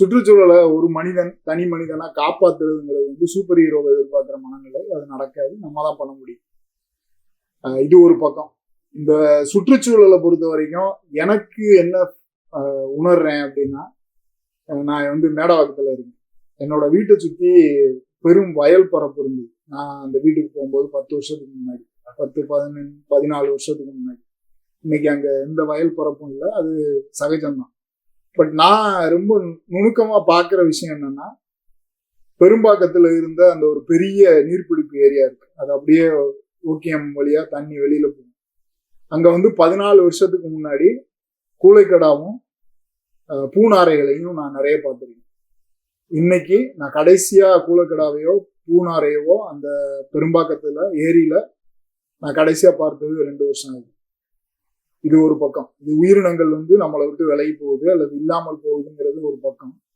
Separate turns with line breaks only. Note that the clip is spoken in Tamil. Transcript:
சுற்றுச்சூழலை ஒரு மனிதன் தனி மனிதனா காப்பாத்துறதுங்கிறது வந்து சூப்பர் ஹீரோவை எதிர்பார்க்குற மனநிலை அது நடக்காது. நம்ம தான் பண்ண முடியும். இது ஒரு பக்கம். இந்த சுற்றுச்சூழலை பொறுத்த வரைக்கும் எனக்கு என்ன உணர்றேன் அப்படின்னா நான் வந்து மேடவாக்கத்தில் இருக்கேன். என்னோட வீட்டை சுற்றி பெரும் வயல் பரப்பு இருந்தது. நான் அந்த வீட்டுக்கு போகும்போது பத்து வருஷத்துக்கு முன்னாடி பத்து பதினஞ்சு பதினாலு வருஷத்துக்கு முன்னாடி. இன்னைக்கு அங்கே எந்த வயல் பரப்பும் இல்லை அது சகஜம்தான். பட் நான் ரொம்ப நுணுக்கமாக பார்க்குற விஷயம் என்னன்னா பெரும்பாக்கத்தில் இருந்த அந்த ஒரு பெரிய நீர்பிடிப்பு ஏரியா இருக்கு. அது அப்படியே ஓகேஎம் வழியாக தண்ணி வெளியில் போகும். அங்கே வந்து பதினாலு வருஷத்துக்கு முன்னாடி கூளைக்கடாவும் பூநாரைகளையும் நான் நிறைய பார்த்துருக்கேன். இன்னைக்கு நான் கடைசியாக கூளைக்கடாவையோ பூநாரையவோ அந்த பெரும்பாக்கத்தில் ஏரியில நான் கடைசியாக பார்த்தது ரெண்டு வருஷம் ஆகுது. இது ஒரு பக்கம். இது உயிரினங்கள் வந்து நம்மளை விட்டு விலகி போகுது அல்லது இல்லாமல் போகுதுங்கிறது ஒரு பக்கம்.